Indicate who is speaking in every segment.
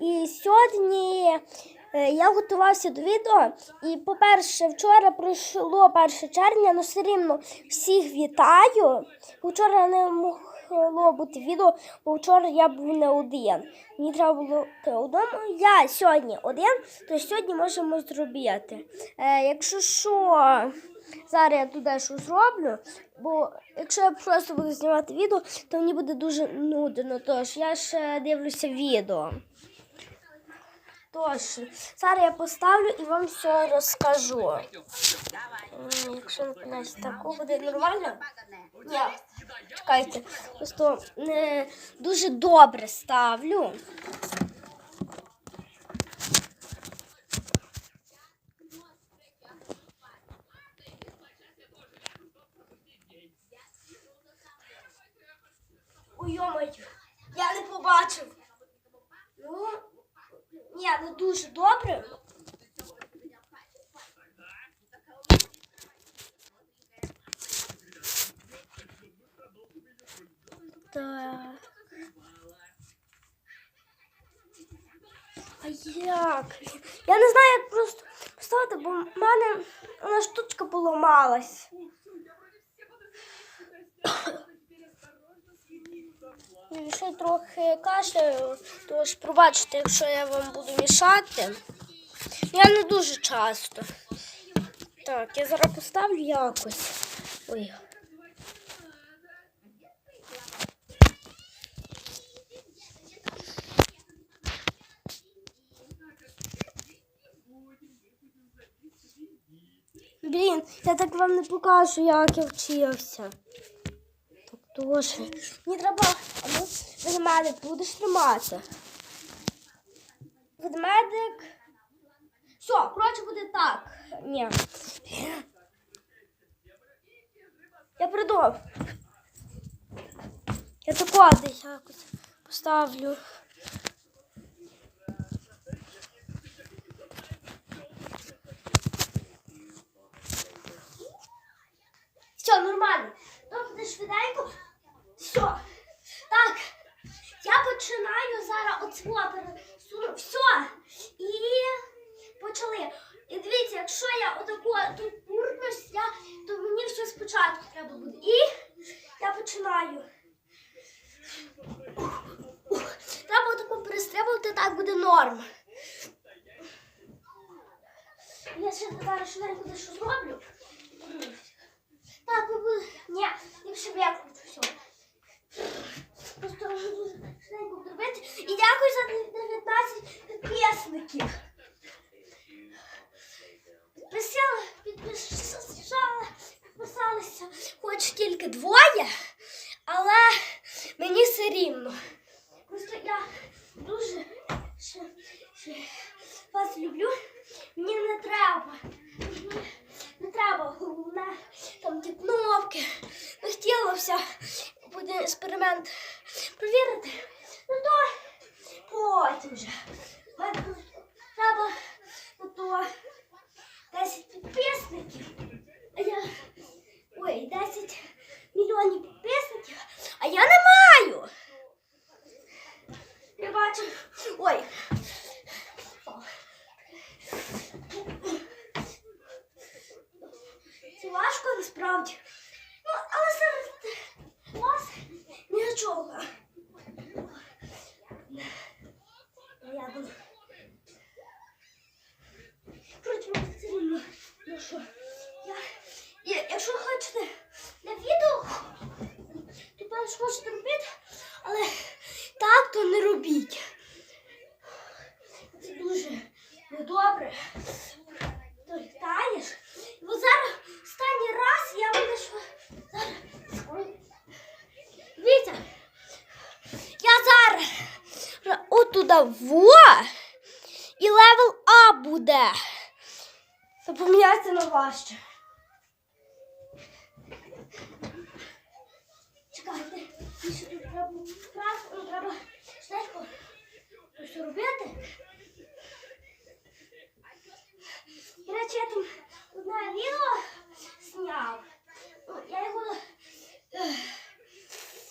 Speaker 1: І сьогодні е, я готувався до відео. І, по-перше, вчора пройшло 1 червня, але все рівно всіх вітаю. Вчора не могло бути відео, бо вчора я був не один. Мені треба було бути одному. Я сьогодні один, то сьогодні можемо зробити. Е, якщо що. Зараз я туди що зроблю, бо якщо я просто буду знімати відео, то мені буде дуже нудно. Тож я ще дивлюся відео. Тож, зараз я поставлю і вам все розкажу. Якщо не таку буде нормально? Ні, чекайте, просто не дуже добре ставлю. Ой, йомаю, я не побачив. Ну, ні, не дуже добре. Так. А як? Я не знаю, як просто поставити, бо в мене вона штучка поламалась. Ще трохи кашляю, тож пробачте, якщо я вам буду мішати. Я не дуже часто. Так, я зараз поставлю якось. Ой. Блін, я так вам не покажу, як я вчився. Дуже. Мені треба. А ну, ведмедик, будеш тримати. Ведмедик. Все, коротше буде так. Ні. Я придумав. Я тако десь якось поставлю. Все, нормально. Тобто швиденько. Все. Так. Я починаю зараз пересуну. Все. І почали. І дивіться, якщо я отако тут пурнусь, я, то мені все спочатку треба буде. І я починаю. Треба отако перестрибувати, так буде норм. Я ще зараз швиденько дещо зроблю. Так, ви будете. Ні, ліпше викручу все. Просто дуже швиденько зробити. І дякую за 19 підписників. Підписали, підписали, підписалися. Хоч тільки двоє, але мені все рівно. Просто я дуже ще, ще вас люблю. Мені не треба. Мені не треба головне там ті кнопки. Не хотілося буде експеримент провірити. Ну то потім вже. Мене Треба ну то 10 підписників. А я. Ой, 10 мільйонів підписників. А я не маю. Я бачу. Ой. Це важко насправді. Ну, але серед вас нічого. Я буду. Коротше, мені все рівно. Ну що, я, я, якщо хочете на відео, то певно можете робити, але так то не робіть. Це дуже недобре. То літаєш. Бо зараз останній раз я буду. Зараз. Дивіться. Я зараз отуда во і левел А буде. На важче. Чекайте, тут треба ну, треба швидко щось робити. До речі, я там одне відео зняв. Ну, Я його. ех,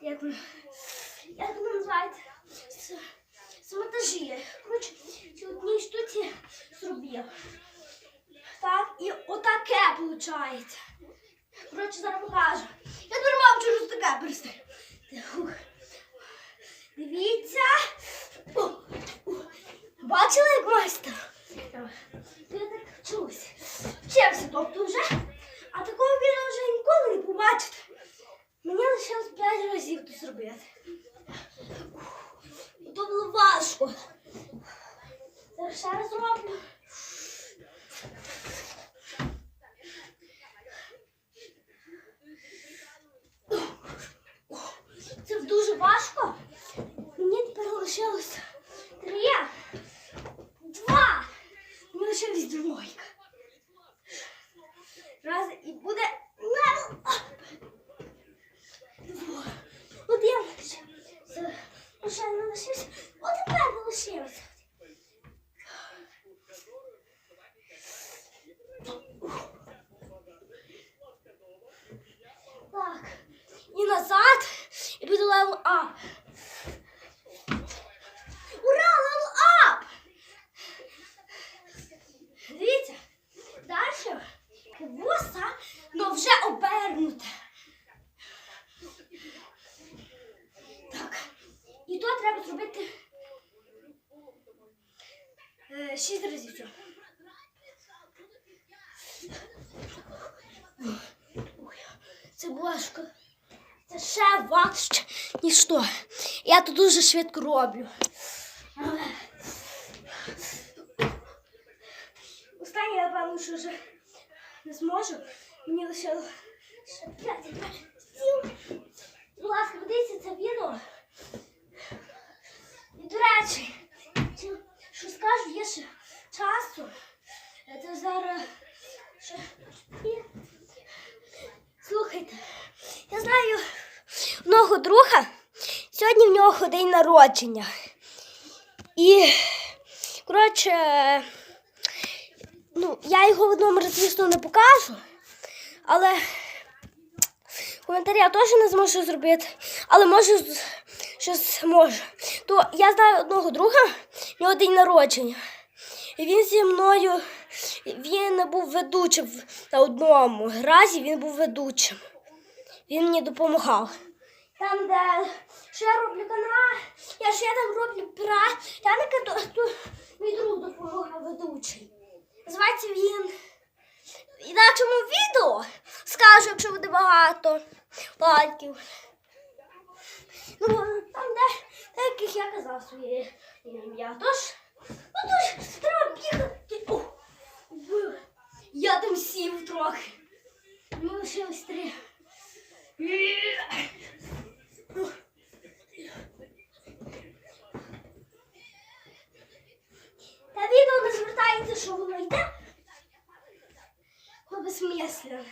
Speaker 1: Як, воно- як воно називається? З, з монтажів. ці. Коротше, ці одній штуці зробив. Так, і отаке виходить. Коротше, зараз покажу. Я тепер мав через таке перестаю. Дивіться. Бачили, як майстер? Я так вчусь. Вчився, тобто вже. А такого відео вже ніколи не побачите. Мені лишилось 5 разів тут зробити. То було важко. Зараз ще раз роблю. Це дуже важко. Мені тепер лишилось три, два. Мені лишилось двойка. Раз і буде Це важко. Це ще важче, ніж то. Я тут дуже швидко роблю. Але Останнє, я напевно, що вже не зможу. Мені лише ще п'ять разів. Будь ласка, подивіться це відео. І, до речі, чи- що скажу, є ще часу. Це зараз ще... знаю одного друга. Сьогодні в нього день народження. І, коротше, ну, я його в разі, звісно, не покажу, але коментарі я теж не зможу зробити, але може щось зможу. То я знаю одного друга, в нього день народження. І він зі мною, він був ведучим на одному разі, він був ведучим. Він мені допомагав. Там, де я роблю канал, я ще там роблю. Яника, то, то мій друг допомагав ведучий. Називається він в інакшому відео. Скажу, якщо буде багато лайків. Ну, там, де деяких я казав своє ім'я. Тож, ну треба бігати. О, я там сів трохи. Ми лишилось три. Та відео не звертається, що воно йде. Безсмислено.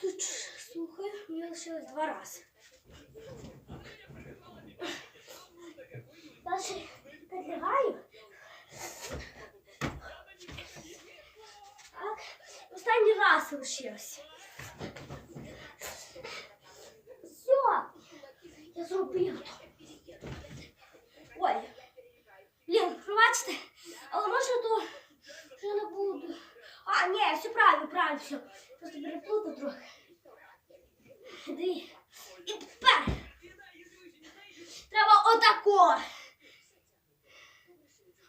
Speaker 1: Тут слухай, мені лишилось два рази. Далі підлягаю. Так, останній раз лишився. Все, я. Ой, блін, пробачте, але може то вже не буду. А, ні, все правильно, правильно, все. Просто переплутав трохи. Диви. І тепер. Треба отако.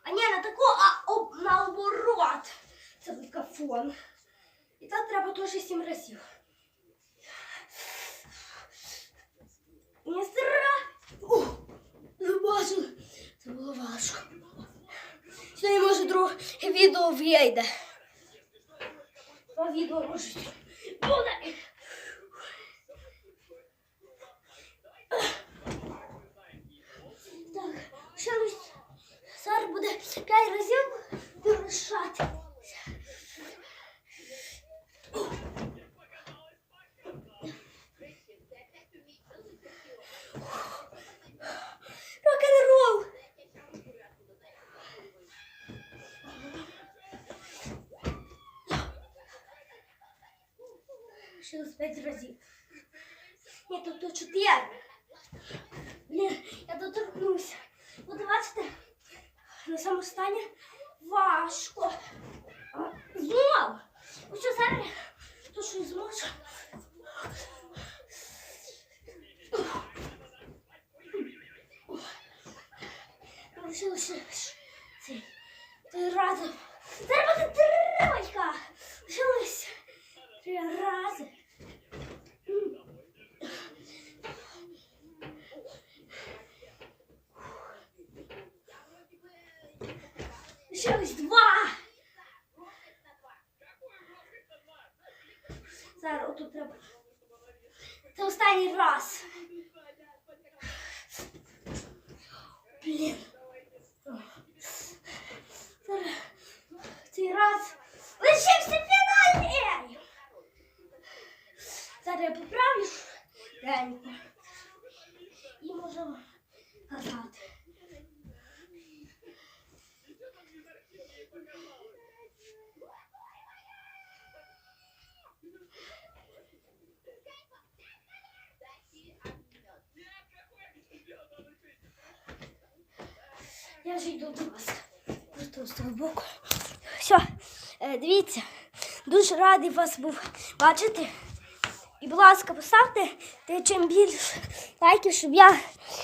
Speaker 1: А ні, не тако, а об, наоборот. Це буде кафон. І так треба теж сім разів. Не стра. Ух, не бачу. Це було важко. Сьогодні може друге відео йде. Повідло рушить. буде. Так, ще зараз буде п'ять разів вирішати. Ось п'ять разів. Ні, тобто чотири. Блін, я доторкнуся. От бачите, на самому стані важко. Знов! Ну що зараз? То що я зможу. Лишилося цей три рази. Зараз буде тривочка. Лишилося три рази. Лишилось два. Зараз отут треба. Це останній раз. Блін. Зараз цей раз лишився фінальний. Зараз я поправлю деньку. І можемо казати. Я вже йду до вас. Просто з того боку. Все, дивіться, дуже радий вас був бачити. І, будь ласка, поставте те чим більше лайків, щоб я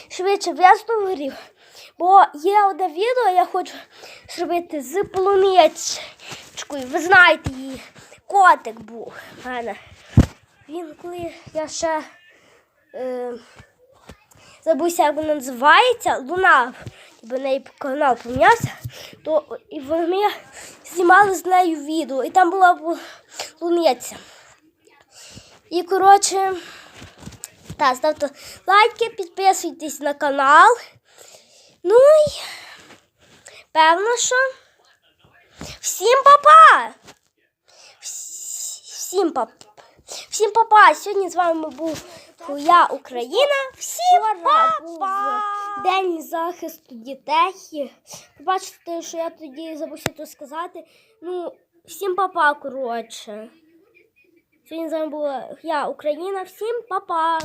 Speaker 1: швидше виставив. Бо є одне відео, я хочу зробити з полуничкою. Ви знаєте її. Котик був в мене. Він коли я ще е, забувся, як вона називається, луна, бо неї канал помінявся, то і вони знімали з нею відео, і там була бу- луниця. І, коротше, так, ставте лайки, підписуйтесь на канал. Ну і певно, що всім папа! Вс- Всім папа! Всім папа! Сьогодні з вами був я, Україна. Всім папа! День захисту дітей. Бачите, що я тоді забувся то сказати. Ну, всім папа, коротше. Сьогодні з вами була я, Україна. Всім папа!